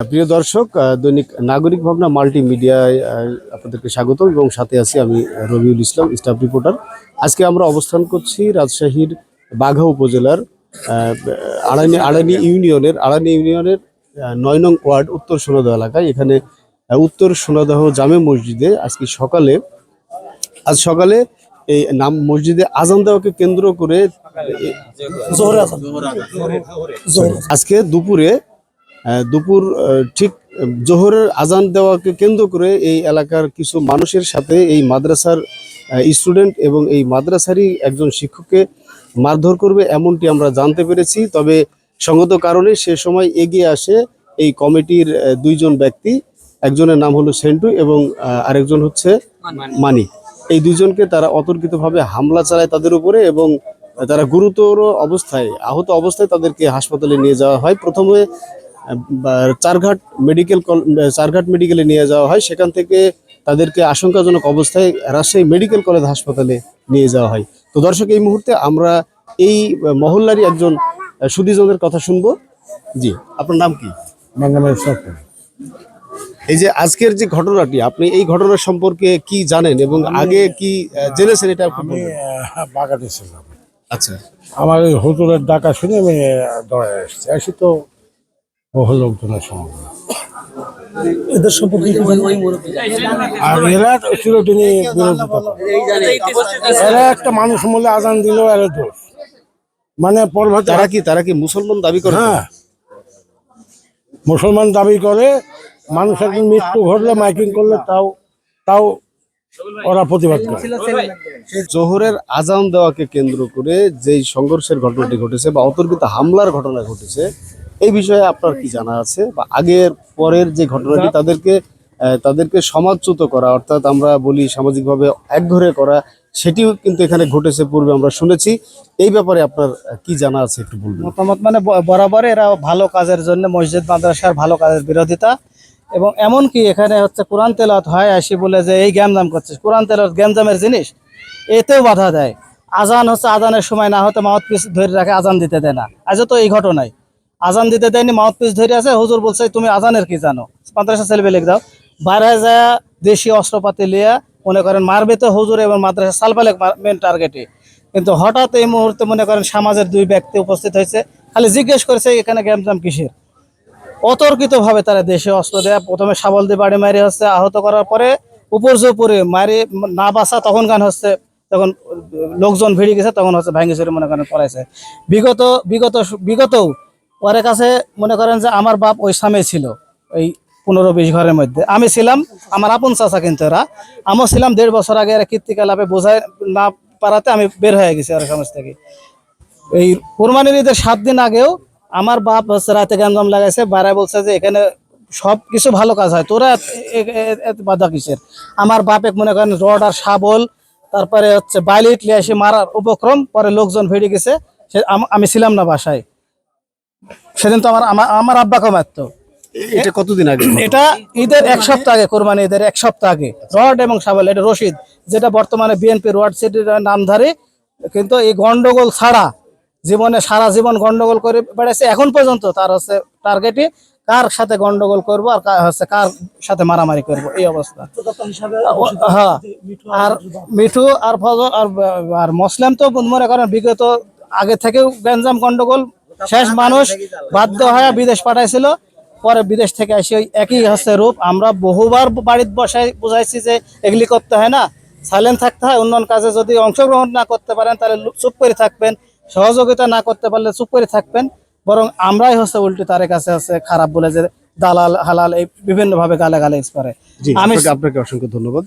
প্রিয় দর্শক দৈনিক নাগরিক ভাবনা মাল্টিমিডিয়ায় আপনাদেরকে স্বাগত এবং সাথে আছি আমি রবিউল ইসলাম স্টাফ রিপোর্টার। আজকে আমরা অবস্থান করছি রাজশাহীর বাঘা উপজেলার আড়ানি আড়ানি ইউনিয়নের আড়ানি ইউনিয়নের নয় নং ওয়ার্ড উত্তর সোনাদহ এলাকায়। এখানে উত্তর সোনাদহ জামে মসজিদে আজকে সকালে আজ সকালে এই নাম মসজিদে আজান দেওয়াকে কেন্দ্র করে আজকে দুপুরে দুপুর ঠিক, জোহরের আজান দেওয়াকে কেন্দ্র করে এই এলাকার কিছু মানুষের সাথে এই মাদ্রাসার স্টুডেন্ট এবং এই মাদ্রাসারই একজন শিক্ষককে মারধর করবে এমনটি আমরা জানতে পেরেছি। তবে সঙ্গত কারণে সে সময় এগিয়ে আসে এই কমিটির দুইজন ব্যক্তি। একজনের নাম হলো সেন্টু এবং আরেকজন হচ্ছে মানি। এই দুইজনকে তারা অতর্কিতভাবে হামলা চালায় তাদের উপরে এবং তারা গুরুতর অবস্থায়, আহত অবস্থায় তাদেরকে হাসপাতালে নিয়ে যাওয়া হয়। প্রথমে চারঘাট মেডিকেল কল- চারঘাট মেডিকেলে নিয়ে যাওয়া হয় সেখান থেকে তাদেরকে আশঙ্কাজনক অবস্থায় রাজশাহী মেডিকেল কলেজ হাসপাতালে নিয়ে যাওয়া হয়। তো দর্শক এই মুহূর্তে আমরা এই মহল্লারই একজন আহ, সুধীজনের কথা শুনব। জি আপনার নাম কি? এই যে আজকের যে ঘটনাটি আপনি এই ঘটনা সম্পর্কে কি জানেন এবং আগে কি জেনেছেন এটা আমি বাগানে ছিলাম আচ্ছা। আমার ওই হুজুরের ডাকা শুনে আমি দৌড়ে এসেছি। এসে তো বহু লোকজনের সঙ্গে এদের সম্পর্কে আর এরা চিরদিনই বিরোধিতা এরা একটা মানুষ মূল্যে আজান দিল এরা দোষ। মানে পর্বতে তারা কি তারা কি মুসলমান দাবি করে? হ্যাঁ। মুসলমান দাবি করে মানুষ একদিন মৃত্যু ঘটলে মাইকিং করলে তাও তাও ওরা প্রতিবাদ করে। জোহরের আজান দেওয়াকে কেন্দ্র করে যেই সংঘর্ষের ঘটনাটি ঘটেছে বা অতর্কিত হামলার ঘটনা ঘটেছে এই বিষয়ে আপনার কি জানা আছে? বা আগের পরের যে ঘটনাটি তাদেরকে তাদেরকে সমাজচ্যুত করা অর্থাৎ আমরা বলি সামাজিকভাবে একঘরে করা সেটিও কিন্তু এখানে ঘটেছে পূর্বে আমরা শুনেছি। এই ব্যাপারে আপনার কি জানা আছে একটু বলবেন? মতামত মানে বরাবর এরা ভালো কাজের জন্য মসজিদ মাদ্রাসার ভালো কাজের বিরোধিতা। এবং এমন কি এখানে হচ্ছে কোরআন তেলাওয়াত হয় আসি বলে যে এই গ্যামজাম করছে। কোরআন তেলাওয়াত গ্যামজামের জিনিস এতেও বাধা দেয়। আজান হচ্ছে আজানের সময় না হতে মাউথ পিস ধরে রাখে আজান দিতে দেয় না। আজও তো এই ঘটনায় আজান দিতে দেয়নি, মাউথ পিস ধরে আছে। হুজুর বলছে তুমি আজানের কি জানো? মাদ্রাসা ছেলে লিখ দাও। বাইরে যায় দেশি অস্ত্রপাতি লিয়া মনে করেন মারবে তো হুজুর এবং মাদ্রাসা সালপালেক মেন টার্গেটে কিন্তু হঠাৎ এই মুহূর্তে মনে করেন সমাজের দুই ব্যক্তি উপস্থিত হয়েছে। খালি জিজ্ঞেস করেছে, এখানে গ্যামজাম কিসের? অতর্কিত ভাবে তারা দেশে অস্ত্র দেয়া, প্রথমে সাবল দিয়ে বাড়ি মারি হচ্ছে। আহত করার পরে উপর উপরে মারি, না বাসা তখন গান হচ্ছে। তখন লোকজন ভিড়ে গেছে, তখন হচ্ছে ভাঙ্গি চুরি মনে করেন পড়াইছে। বিগত বিগত, বিগতও ওর কাছে মনে করেন যে আমার বাপ ওই সামে ছিল, ওই পনেরো বিশ ঘরের মধ্যে। আমি ছিলাম, আমার আপন চাচা কিন্তু এরা। আমিও ছিলাম দেড় বছর আগে এরা কীর্তিকা লাভে বোঝায় না পারাতে আমি বের হয়ে গেছি ওর সমাজ থেকে। এই কোরবানির ঈদের সাত দিন আগেও আমার বাপ হচ্ছে রাতে গ্যাঞ্জাম লাগাইছে বাড়ায় বলছে যে এখানে সব কিছু ভালো কাজ হয়, তোরা বাধা কিসের? আমার বাপে মনে করেন রড আর শাবল, তারপরে হচ্ছে বাইলিট লিয়ে এসে মারার উপক্রম, পরে লোকজন ভিড়ে গেছে, সে আমি ছিলাম না বাসায়। সেদিন তো আমার আমার- আব্বাকে মারতো। এটা কতদিন আগে? এটা ঈদের এক সপ্তাহ আগে কোরবানি ঈদের এক সপ্তাহ আগে। রড এবং সাবল এটা রশিদ যেটা বর্তমানে বিএনপি রড সিটির নামধারী কিন্তু এই গন্ডগোল ছাড়া জীবনে সারা জীবন গন্ডগোল করে বেড়াচ্ছে এখন পর্যন্ত তার হচ্ছে টার্গেটই কার সাথে গন্ডগোল করব আর কার হচ্ছে কার সাথে মারামারি করব এই অবস্থা। হ্যাঁ আর মিঠু আর ফজল আর আর মুসলিম তো মনে করেন বিগত আগে থেকেও গ্যাঞ্জাম গন্ডগোল শেষ মানুষ বাধ্য হয়ে বিদেশ পাঠাইছিল। পরে বিদেশ থেকে এসে ওই একই হচ্ছে রূপ। আমরা বহুবার বাড়িতে বসাই বুঝাইছি যে এগুলি করতে হয় না। সাইলেন্ট থাকতে হয়। উন্নয়ন কাজে যদি অংশগ্রহণ না করতে পারেন তাহলে চুপ করে থাকবেন। সহযোগিতা না করতে পারলে চুপ করে থাকবেন। বরং আমরাই হচ্ছে উল্টে তার কাছে হচ্ছে খারাপ বলে যে দালাল হালাল এই বিভিন্ন ভাবে গালে গালে করে আমি আপনাকে অসংখ্য ধন্যবাদ।